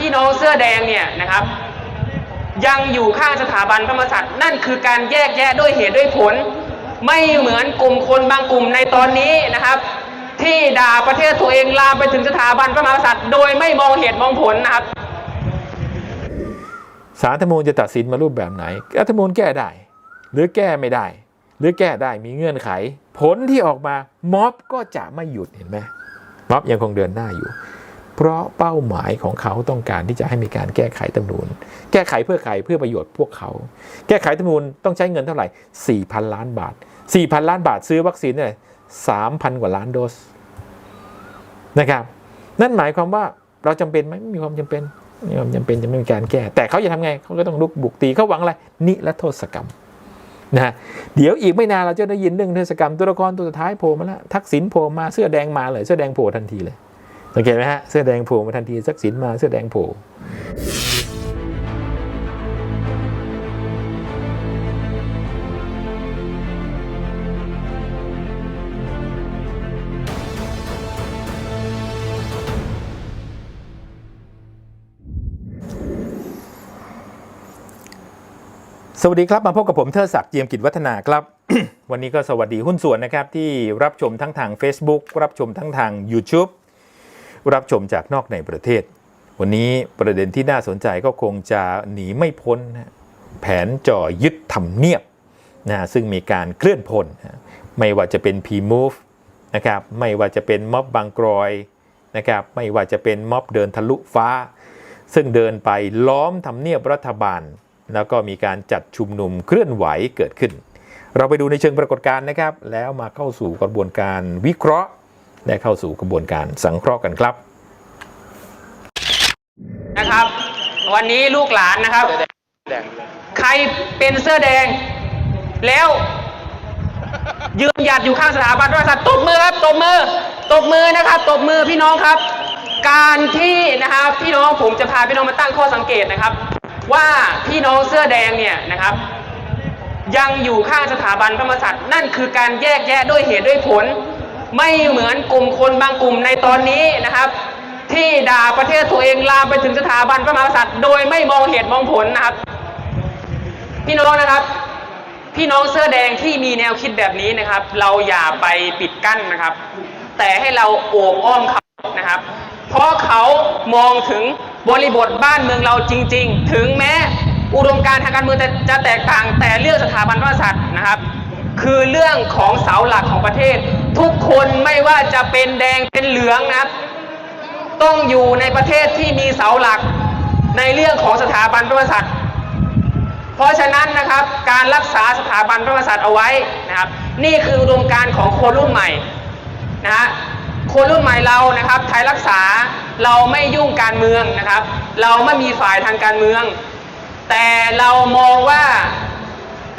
พี่น้องเสื้อแดงเนี่ยนะครับ ยังอยู่ข้างสถาบันพระมหากษัตริย์นั่นคือการแยกแยะด้วยเหตุด้วยผล ไม่เหมือนกลุ่มคนบางกลุ่มในตอนนี้นะครับ ที่ด่าประเทศตัวเองลามไปถึงสถาบันพระมหากษัตริย์ โดยไม่มองเหตุมองผลนะครับสารธรรมนูญจะตัดสินมารูปแบบไหนรัฐธรรมนูญแก้ได้ หรือแก้ไม่ได้ หรือแก้ได้มีเงื่อนไข ผลที่ออกมาม็อบก็จะไม่หยุดเห็นไหมม็อบยังคงเดินหน้าอยู่ เพราะเป้าหมายของเขาต้องการที่จะให้มีการแก้ไขรัฐธรรมนูญแก้ไขเพื่อใครเพื่อประโยชน์พวกเขา แก้ไขรัฐธรรมนูญต้องใช้เงินเท่าไหร่ 4,000 ล้านบาท 4,000 ล้านบาทซื้อวัคซีนเนี่ย3,000กว่าล้านโดสนะครับ นั่นหมายความว่าเราจำเป็นไหมไม่มีความจำเป็นไม่มีความจำเป็นจะไม่มีการแก้ แต่เขาจะทำไงเขาก็ต้องลุกบุกตีเขาหวังอะไรนิรโทษกรรมนะเดี๋ยวอีกไม่นานเราจะได้ยินเรื่องนิรโทษกรรมตัวละครตัวสุดท้ายโผล่มาแล้วทักษิณโผล่มาเสื้อแดงมาเลยเสื้อแดงโผล่ทันทีเลย สังเกตไหมฮะ เสื้อแดงโผล่มาทันทีทักษิณมาเสื้อแดงโผล่สวัสดีครับ มาพบกับผมเทิดศักดิ์เจียมกิจวัฒนาครับ วันนี้ก็สวัสดีหุ้นส่วนนะครับ ที่รับชมทั้งทาง Facebook รับชมทั้งทาง YouTube รับชมจากนอกในประเทศ วันนี้ประเด็นที่น่าสนใจก็คงจะหนีไม่พ้นแผนจ่อยึดทำเนียบนะซึ่งมีการเคลื่อนพล ไม่ว่าจะเป็น P-Move นะครับไม่ว่าจะเป็นม็อบบางกรอยนะครับไม่ว่าจะเป็นม็อบเดินทะลุฟ้า ซึ่งเดินไปล้อมทำเนียบรัฐบาล แล้วก็มีการจัดชุมนุมเคลื่อนไหวเกิดขึ้น เราไปดูในเชิงปรากฏการณ์นะครับ แล้วมาเข้าสู่กระบวนการวิเคราะห์ และเข้าสู่กระบวนการสังเคราะห์กันครับ นะครับ วันนี้ลูกหลานนะครับ ใครเป็นเสื้อแดง แล้วยืนหยัดอยู่ข้างสถาบันพระมหากษัตริย์ตบมือครับตบมือตบมือนะครับตบมือพี่น้องครับ การที่นะครับพี่น้องผมจะพาพี่น้องมาตั้งข้อสังเกตนะครับ ว่าพี่น้องเสื้อแดงเนี่ยนะครับ ยังอยู่ข้างสถาบันพระมหากษัตริย์นั่นคือการแยกแยะด้วยเหตุด้วยผล ไม่เหมือนกลุ่มคนบางกลุ่มในตอนนี้นะครับ ที่ด่าประเทศตัวเองลามไปถึงสถาบันพระมหากษัตริย์ โดยไม่มองเหตุมองผลนะครับ พี่น้องนะครับ พี่น้องเสื้อแดงที่มีแนวคิดแบบนี้นะครับ เราอย่าไปปิดกั้นนะครับ แต่ให้เราโอบอ้อมเขานะครับ เพราะเขามองถึงบริบทบ้านเมืองเราจริง ๆ ถึงแม้อุดมการทางการเมืองจะจะแตกต่างแต่เรื่องสถาบันพระมหากษัตริย์นะครับ คือเรื่องของเสาหลักของประเทศ ทุกคนไม่ว่าจะเป็นแดงเป็นเหลืองนะครับ ต้องอยู่ในประเทศที่มีเสาหลักในเรื่องของสถาบันพระมหากษัตริย์ เพราะฉะนั้นนะครับการรักษาสถาบันพระมหากษัตริย์เอาไว้นะครับ นี่คืออุดมการของคนรุ่นใหม่นะฮะคนรุ่นใหม่เรานะครับไทยรักษาเราไม่ยุ่งการเมืองนะครับ เราไม่มีฝ่ายทางการเมือง แต่เรามองว่า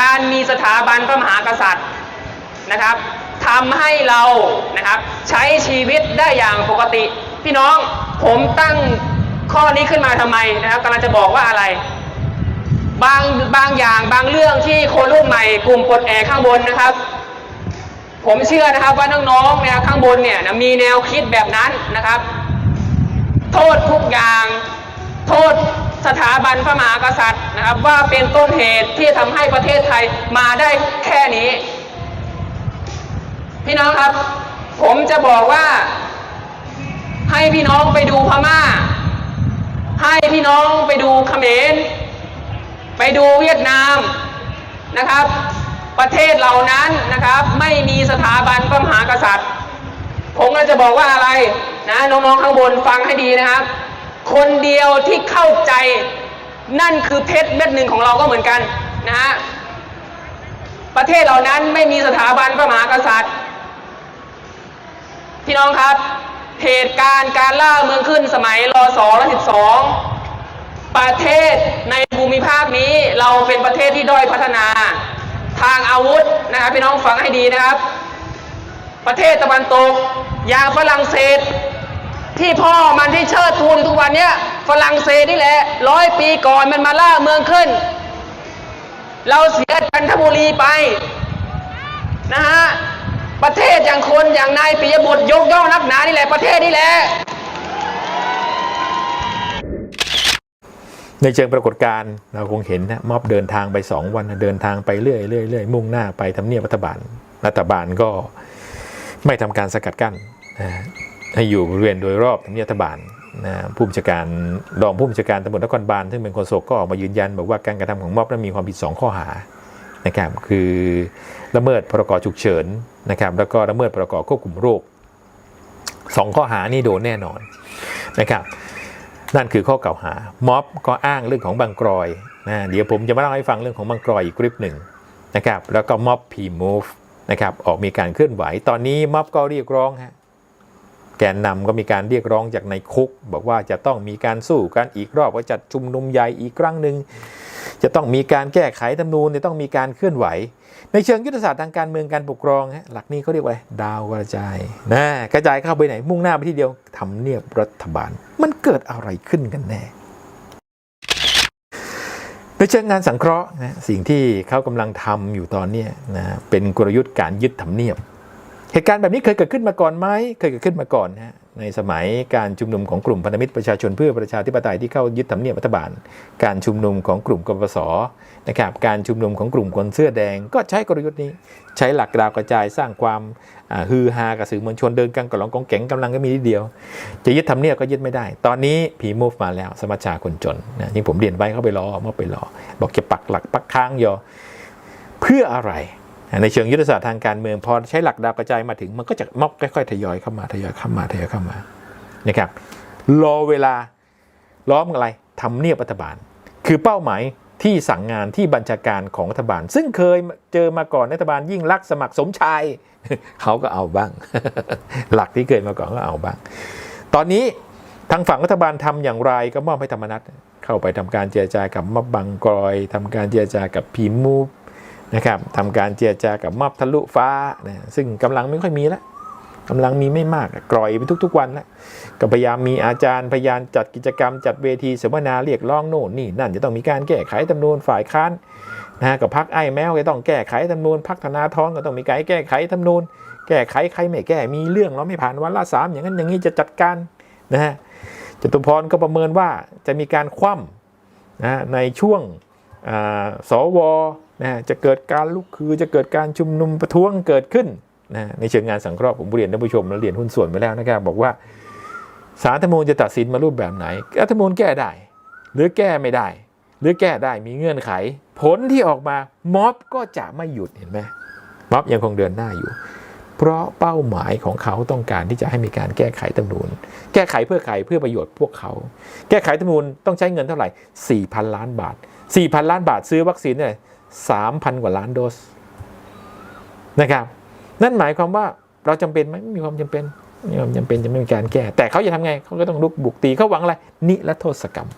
การมีสถาบันพระมหากษัตริย์นะครับ ทำให้เรานะครับ ใช้ชีวิตได้อย่างปกติ พี่น้องผมตั้งข้อนี้ขึ้นมาทำไมนะครับกำลังจะบอกว่าอะไร บางบางอย่างบางเรื่องที่คนรุ่นใหม่ กลุ่มปลดแอกข้างบนนะครับ ผมเชื่อนะครับว่าน้องๆเนี่ยข้างบนเนี่ยนะมีแนวคิดแบบนั้นนะครับ โทษทุกอย่าง โทษสถาบันพระมหากษัตริย์นะครับ ว่าเป็นต้นเหตุที่ทำให้ประเทศไทยมาได้แค่นี้ พี่น้องครับ ผมจะบอกว่า ให้พี่น้องไปดูพม่า ให้พี่น้องไปดูเขมร ไปดูเวียดนามนะครับ ประเทศเหล่านั้นนะครับ ไม่มีสถาบันพระมหากษัตริย์ ผมก็จะบอกว่าอะไรนะน้องๆข้างบนฟังให้ดีนะครับ คนเดียวที่เข้าใจนั่นคือเพชรเม็ดหนึ่งของเราก็เหมือนกันนะฮะประเทศเหล่านั้นไม่มีสถาบันพระมหากษัตริย์ พี่น้องครับ เหตุการณ์การล่าเมืองขึ้นสมัยรศและ12ประเทศในภูมิภาคนี้เราเป็นประเทศที่ด้อยพัฒนา ทางอาวุธนะครับพี่น้องฟังให้ดีนะครับ ประเทศตะวันตก อย่างฝรั่งเศส ที่พ่อมันที่เชิดทูนทุกวันเนี้ยฝรั่งเศสนี่แหละร้อยปีก่อนมันมาล่าเมืองขึ้น เราเสียจันทบุรีไปนะฮะ ประเทศอย่างคนอย่างนายปิยบุตรยกย่องนักหนานี่แหละประเทศนี่แหละในเชิงปรากฏการณ์เราคงเห็นนะม็อบเดินทางไป 2 วันเดินทางไปเรื่อยเรื่อยเรื่อยมุ่งหน้าไปทำเนียบรัฐบาล รัฐบาลก็ไม่ทำการสกัดกั้นนะให้อยู่บริเวณโดยรอบทำเนียบรัฐบาลนะผู้บัญชาการรองผู้บัญชาการตำรวจนครบาลซึ่งเป็นโฆษกก็ออกมายืนยัน บอกว่าการกระทำของม็อบนั้นมีความผิด 2 ข้อหา นะครับคือละเมิดพรกฉุกเฉินนะครับแล้วก็ละเมิดพรกควบคุมโรคสองข้อหานี่โดนแน่นอนนะครับนั่นคือข้อกล่าวหาม็อบก็อ้างเรื่องของบางกรอยนะเดี๋ยวผมจะมาเล่าให้ฟังเรื่องของบางกรอยอีกคลิปหนึ่งนะครับแล้วก็ม็อบพีมูฟนะครับออกมีการเคลื่อนไหว ตอนนี้ม็อบก็เรียกร้องฮะแกนนำก็มีการเรียกร้องจากในคุก บอกว่าจะต้องมีการสู้กันอีกรอบว่าจัดชุมนุมใหญ่อีกครั้งหนึ่ง จะต้องมีการแก้ไขธรรมนูญจะต้องมีการเคลื่อนไหว ในเชิงยุทธศาสตร์ทางการเมืองการปกครองฮะหลักนี้เขาเรียกว่าอะไรดาวกระจายนะกระจายเข้าไปไหน มุ่งหน้าไปที่เดียวทำเนียบรัฐบาล มันเกิดอะไรขึ้นกันแน่ในเชิงงานสังเคราะห์นะสิ่งที่เขากำลังทำอยู่ตอนนี้นะเป็นกลยุทธ์การยึดทำเนียบ เหตุการณ์แบบนี้เคยเกิดขึ้นมาก่อนไหมเคยเกิดขึ้นมาก่อนนะ ในสมัยการชุมนุมของกลุ่มพันธมิตรประชาชนเพื่อประชาธิปไตยที่เข้ายึดทำเนียบรัฐบาล การชุมนุมของกลุ่มกปปสนะครับ การชุมนุมของกลุ่มคนเสื้อแดง ก็ใช้กลยุทธ์นี้ ใช้หลักดาวกระจายสร้างความฮือฮากับสื่อมวลชนเดินกันกระหลองกองแก๋งกำลังก็มีนิดเดียว จะยึดทำเนียบก็ยึดไม่ได้ ตอนนี้ผีมูฟมาแล้วสมัชชาคนจนนะที่ผมเรียนไว้เข้าไปรอเมื่อไปรอ บอกจะปักหลักปักค้างยอเพื่ออะไร ในเชิงยุทธศาสตร์ทางการเมืองพอใช้หลักดาวกระจายมาถึงมันก็จะมอบค่อยๆทยอยเข้ามาทยอยเข้ามาทยอยเข้ามานะครับรอเวลาล้อมอะไรทำเนียบรัฐบาล คือเป้าหมายที่สั่งงานที่บัญชาการของรัฐบาล ซึ่งเคยเจอมาก่อนรัฐบาลยิ่งรักสมัครสมชายเขาก็เอาบ้าง หลักที่เคยมาก่อนก็เอาบ้าง ตอนนี้ทางฝั่งรัฐบาลทำอย่างไรก็มอบให้ธรรมนัฐเข้าไปทำการเจรจากับม็อบบางกรอยทำการเจรจากับพีมู นะครับทำการเจรจากับมอบทะลุฟ้านะซึ่งกำลังไม่ค่อยมีแล้วกำลังมีไม่มากกร่อยไปทุกๆวันแล้วก็พยายามมีอาจารย์พยายามจัดกิจกรรม จัดเวทีเสวนาเรียกร้องโน่นนี่นั่นจะต้องมีการแก้ไขจำนวนฝ่ายค้านนะฮะกับพักไอ้แมวก็ต้องแก้ไขจำนวนพักธนาทรก็ต้องมีการแก้ไขจำนวนแก้ไขใครไม่แก้มีเรื่องเราไม่ผ่านวันละสามอย่างนั้นอย่างนี้จะจัดการนะฮะจตุพรก็ประเมินว่าจะมีการคว่ำนะในช่วงสว นะจะเกิดการลุกคือจะเกิดการชุมนุมประท้วงเกิดขึ้นนะในเชิงงานสังเคราะห์ผมเรียนท่านผู้ชมและเรียนหุ้นส่วนไปแล้วนะครับบอกว่าสารธรรมนูญจะตัดสินมารูปแบบไหนรัฐธรรมนูญแก้ได้ หรือแก้ไม่ได้ หรือแก้ได้มีเงื่อนไข ผลที่ออกมาม็อบก็จะไม่หยุดเห็นไหมม็อบยังคงเดินหน้าอยู่ เพราะเป้าหมายของเขาต้องการที่จะให้มีการแก้ไขรัฐธรรมนูญแก้ไขเพื่อใครเพื่อประโยชน์พวกเขา แก้ไขรัฐธรรมนูญต้องใช้เงินเท่าไหร่4,000 ล้านบาท4,000 ล้านบาทซื้อวัคซีนเนี่ย 3,000 กว่าล้านโดสนะครับ นั่นหมายความว่าเราจำเป็นไหมไม่มีความจำเป็นไม่มีความจำเป็นจะไม่มีการแก้ แต่เขาจะทำไงเขาก็ต้องลุกบุกตีเขาหวังอะไรนิรโทษกรรม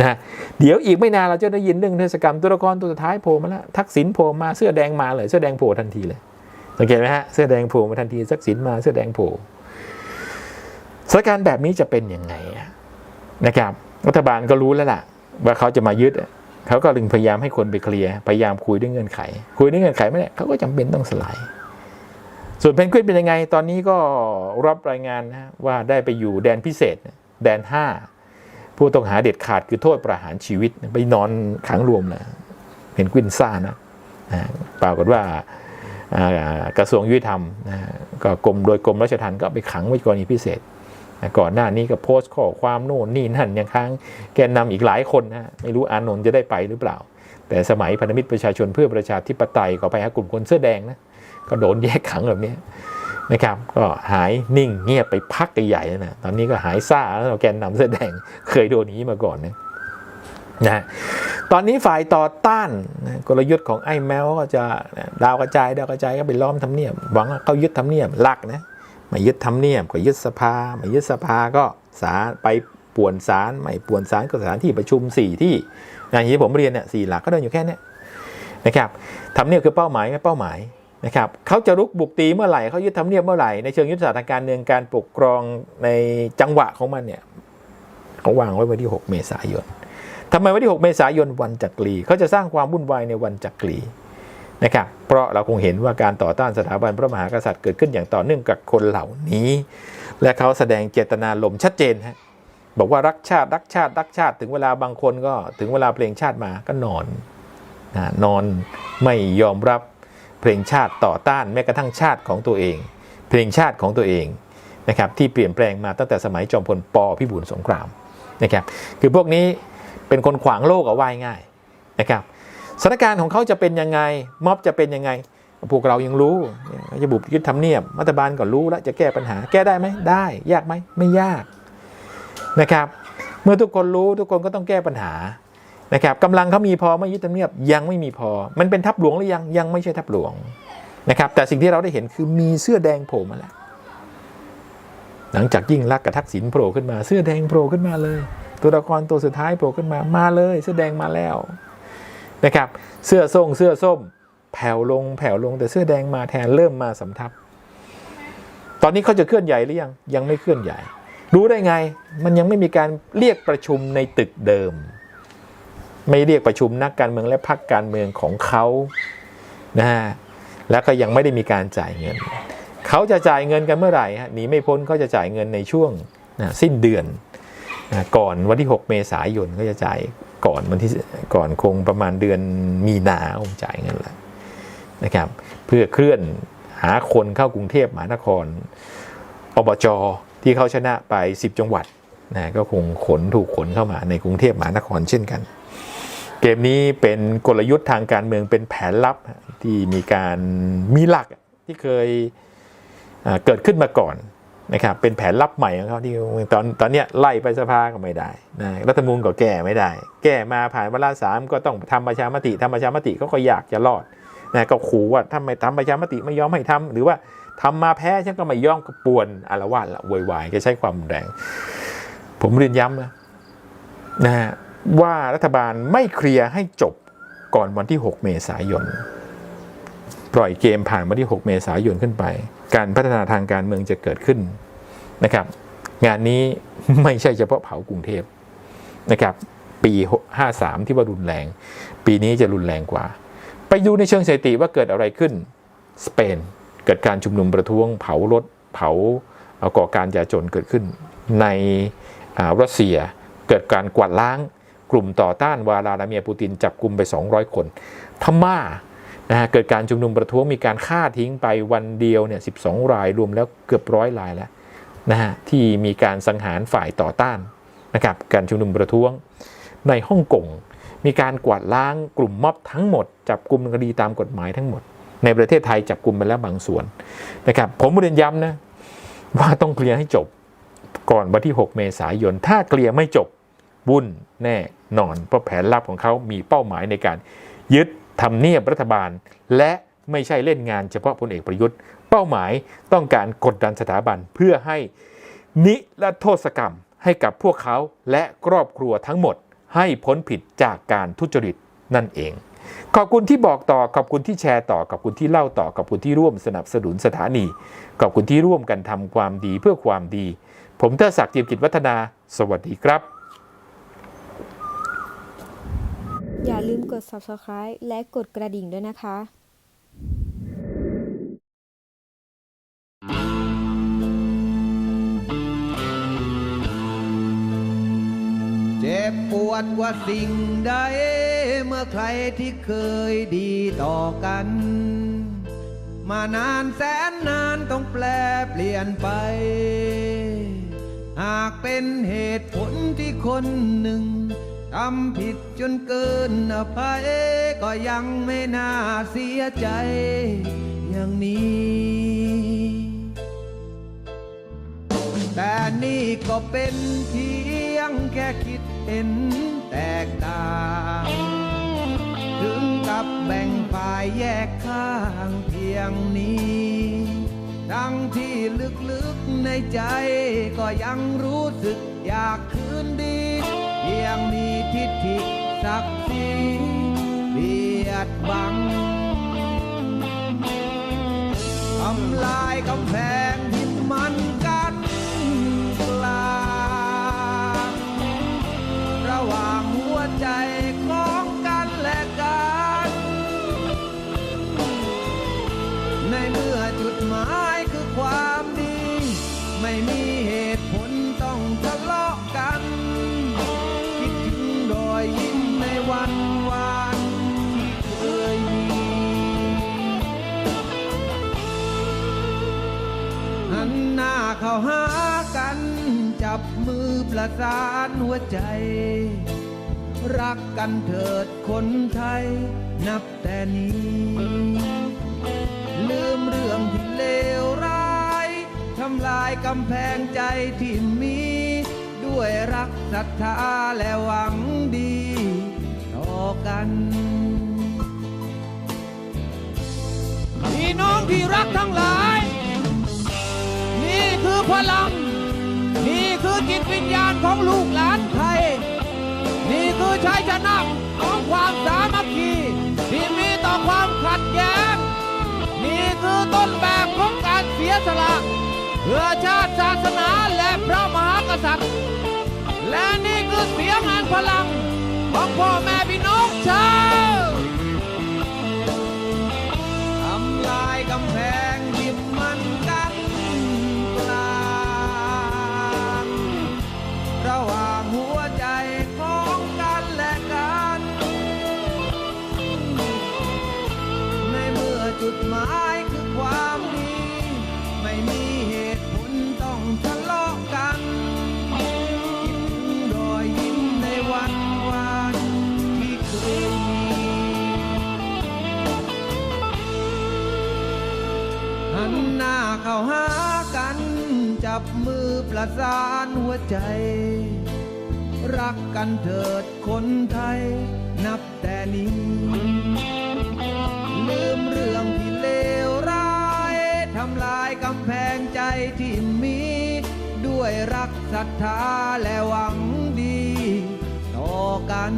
นะเดี๋ยวอีกไม่นานเราจะได้ยินเรื่องนิรโทษกรรมตัวละครตัวสุดท้ายโผล่มาแล้วทักษิณโผล่มาเสื้อแดงมาเลยเสื้อแดงโผล่ทันทีเลยสังเกตไหมฮะเสื้อแดงโผล่มาทันทีทักษิณมาเสื้อแดงโผล่สถานการณ์แบบนี้จะเป็นยังไงนะครับรัฐบาลก็รู้แล้วล่ะ ว่าเขาจะมายึด เขาก็ลึงพยายามให้คนไปเคลียร์พยายามคุยด้วยเงื่อนไข คุยด้วยเงื่อนไขไม่ได้เขาก็จำเป็นต้องสลาย ส่วนเพนกวินเป็นยังไง ตอนนี้ก็รับรายงานนะว่าได้ไปอยู่แดนพิเศษ แดน 5 ผู้ต้องหาเด็ดขาดคือโทษประหารชีวิต ไปนอนขังรวมเลยเพนกวินซ่านะอ่าปรากฏว่ากระทรวงยุติธรรมนะก็กรมโดยกรมราชทัณฑ์ก็ไปขังไว้กรณีพิเศษ ก่อนหน้านี้ก็โพสต์ข้อความโน่นนี่นั่นอย่างครั้งแกนนำอีกหลายคนนะไม่รู้อานนท์จะได้ไปหรือเปล่า แต่สมัยพันธมิตรประชาชนเพื่อประชาธิปไตยก็ไปหากลุ่มคนเสื้อแดงนะก็โดนแยกขังแบบนี้นะครับก็หายนิ่งเงียบไปพักใหญ่ๆแล้วนะตอนนี้ก็หายซ่าแล้วแกนนำเสื้อแดงเคยโดนนี้มาก่อนนะนะตอนนี้ฝ่ายต่อต้านกลยุทธ์ของไอ้แมวก็จะดาวกระจายดาวกระจายก็ไปล้อมทำเนียบหวังเขายึดทำเนียบหลักนะ ไม่ยึดทำเนียบก็ยึดสภา ไม่ยึดสภาก็สารไปป่วนศาลไม่ป่วนศาลก็สถานที่ประชุมสี่ที่อย่างที่ผมเรียนเนี่ยสี่หลักก็เดินอยู่แค่นี้นะครับทำเนียบคือเป้าหมายไม่เป้าหมายนะครับเขาจะรุกบุกตีเมื่อไหร่เขายึดทำเนียบเมื่อไหร่ในเชิงยุทธศาสตร์ทางการเมืองการปกครองในจังหวะของมันเนี่ยเขาวางไว้วันที่ 6 เมษายนทำไมวันที่ 6 เมษายนวันจักรีเขาจะสร้างความวุ่นวายในวันจักรี นะครับเพราะเราคงเห็นว่าการต่อต้านสถาบันพระมหากษัตริย์เกิดขึ้นอย่างต่อเนื่องกับคนเหล่านี้ และเขาแสดงเจตนาลมชัดเจนฮะบอกว่ารักชาติรักชาติรักชาติ ถึงเวลาบางคนก็ถึงเวลาเพลงชาติมาก็นอนนะนอนไม่ยอมรับเพลงชาติต่อต้านแม้กระทั่งชาติของตัวเอง เพลงชาติของตัวเองนะครับที่เปลี่ยนแปลงมาตั้งแต่สมัยจอมพลปพิบูลสงครามนะครับคือพวกนี้เป็นคนขวางโลกเอาไว้ง่ายนะครับ สถานการณ์ของเขาจะเป็นยังไงม็อบจะเป็นยังไง พวกเรายังรู้จะบุกยึดทำเนียบรัฐบาลก็รู้แล้วจะแก้ปัญหาแก้ได้ไหมได้ ยากไหมไม่ยากนะครับ เมื่อทุกคนรู้ทุกคนก็ต้องแก้ปัญหานะครับกำลังเขามีพอไม่ยึดทำเนียบยังไม่มีพอ มันเป็นทัพหลวงหรือยังยังไม่ใช่ทัพหลวงนะครับ แต่สิ่งที่เราได้เห็นคือมีเสื้อแดงโผล่มาแล้วหลังจากยิ่งรักกับทักษิณโผล่ขึ้นมา เสื้อแดงโผล่ขึ้นมาเลย ตัวละครตัวสุดท้ายโผล่ขึ้นมามาเลย เสื้อแดงมาแล้ว นะครับ เสื้อส้มเสื้อส้ม แผ่วลงแผ่วลงแต่เสื้อแดงมาแทนเริ่มมาสำทับ ตอนนี้เขาจะเคลื่อนใหญ่หรือยังยังไม่เคลื่อนใหญ่ รู้ได้ไงมันยังไม่มีการเรียกประชุมในตึกเดิม ไม่เรียกประชุมนักการเมืองและพรรคการเมืองของเขานะฮะแล้วก็ยังไม่ได้มีการจ่ายเงิน เขาจะจ่ายเงินกันเมื่อไหร่ฮะหนีไม่พ้นเขาจะจ่ายเงินในช่วงนะสิ้นเดือนนะก่อนวันที่ 6 เมษายนเขาจะจ่าย ก่อนวันที่ก่อนคงประมาณเดือนมีนาคงจ่ายเงินแล้วนะครับ เพื่อเคลื่อนหาคนเข้ากรุงเทพมหานครอบจที่เขาชนะไป 10 จังหวัดนะก็คงขนถูกขนเข้ามาในกรุงเทพมหานครเช่นกัน เกมนี้เป็นกลยุทธ์ทางการเมืองเป็นแผนลับที่มีการมีหลักที่เคยเกิดขึ้นมาก่อน นะครับเป็นแผนลับใหม่ของเขาที่ตอนตอนเนี้ยไล่ไปสภาก็ไม่ได้นะรัฐธรรมนูญก็แก้ไม่ได้ แก้มาผ่านวาระสามก็ต้องทำประชามติทำประชามติเขาก็อยากจะรอดนะก็ขู่ว่าถ้าไม่ทำประชามติไม่ยอมให้ทำหรือว่าทำมาแพ้ฉันก็ไม่ยอมก็ป่วนอารวาสละวยวายแกใช้ความแรง ผมเรียนย้ำนะนะฮะว่ารัฐบาลไม่เคลียร์ให้จบก่อนวันที่ 6 เมษายน ปล่อยเกมผ่านวันที่ 6 เมษายนขึ้นไป การพัฒนาทางการเมืองจะเกิดขึ้นนะครับ งานนี้ไม่ใช่เฉพาะเผากรุงเทพนะครับ ปี 53 ที่ว่ารุนแรง ปีนี้จะรุนแรงกว่า ไปดูในเชิงสถิติว่าเกิดอะไรขึ้น สเปนเกิดการชุมนุมประท้วง เผารถ เผาเก่อการยาจนเกิดขึ้น ในรัสเซียเกิดการกวาดล้าง กลุ่มต่อต้านวาลาดาเมียร์ปูตินจับกลุ่มไป 200 คนพม่า นะฮะเกิดการชุมนุมประท้วงมีการฆ่าทิ้งไปวันเดียวเนี่ย12รายรวมแล้วเกือบร้อยรายแล้วนะฮะที่มีการสังหารฝ่ายต่อต้านนะครับการชุมนุมประท้วงในฮ่องกงมีการกวาดล้างกลุ่มม็อบทั้งหมด จับกลุ่มคดีตามกฎหมายทั้งหมด ในประเทศไทยจับกลุ่มไปแล้วบางส่วนนะครับผมเรียนย้ำนะว่าต้องเคลียร์ให้จบก่อนวันที่ 6 เมษายน ถ้าเคลียร์ไม่จบวุ่นแน่นอน เพราะแผนลับของเขามีเป้าหมายในการยึด ทำเนียบรัฐบาล และไม่ใช่เล่นงานเฉพาะพลเอกประยุทธ์ เป้าหมายต้องการกดดันสถาบันเพื่อให้นิรโทษกรรมให้กับพวกเขาและครอบครัวทั้งหมด ให้พ้นผิดจากการทุจริตนั่นเอง ขอบคุณที่บอกต่อขอบคุณที่แชร์ต่อขอบคุณที่เล่าต่อขอบคุณที่ร่วมสนับสนุนสถานีขอบคุณที่ร่วมกันทำความดีเพื่อความดี ผมเทอศักดิ์เจียมกิจวัฒนา สวัสดีครับ อย่าลืมกด subscribe และกดกระดิ่งด้วยนะคะเจ็บปวดกว่าสิ่งใด เมื่อใครที่เคยดีต่อกัน มานานแสนนานต้องแปลเปลี่ยนไป หากเป็นเหตุผลที่คนหนึ่ง ทำผิดจนเกินอภัยก็ยังไม่น่าเสียใจอย่างนี้ แต่นี่ก็เป็นเพียงแค่คิดเห็นแตกต่าง ถึงกับแบ่งฝ่ายแยกข้างเพียงนี้ทั้งที่ลึกๆในใจก็ยังรู้สึกอยากคืนดี ยงมีทิฏฐิศักดิ์ศรีเบียดบังทำลายกำแพง หากัน จับมือประสานหัวใจ รักกันเถิดคนไทย นับแต่นี้ ลืมเรื่องที่เลวร้ายทำลายกำแพงใจที่มี ด้วยรักศรัทธาและหวังดี ต่อกันพี่น้องที่รักทั้งหลาย นี่คือพลัง นี่คือจิตวิญญาณของลูกหลานไทย นี่คือชัยชนะของความสามัคคีที่มีต่อความขัดแย้ง นี่คือต้นแบบของการเสียสละเพื่อชาติศาสนาและพระมหากษัตริย์ และนี่คือเสียงแห่งพลังของพ่อแม่พี่น้องชา จับมือประสานหัวใจ รักกันเถิดคนไทย นับแต่นี้ ลืมเรื่องที่เลวร้ายทำลายกำแพงใจที่มี ด้วยรักศรัทธาและหวังดี ต่อกัน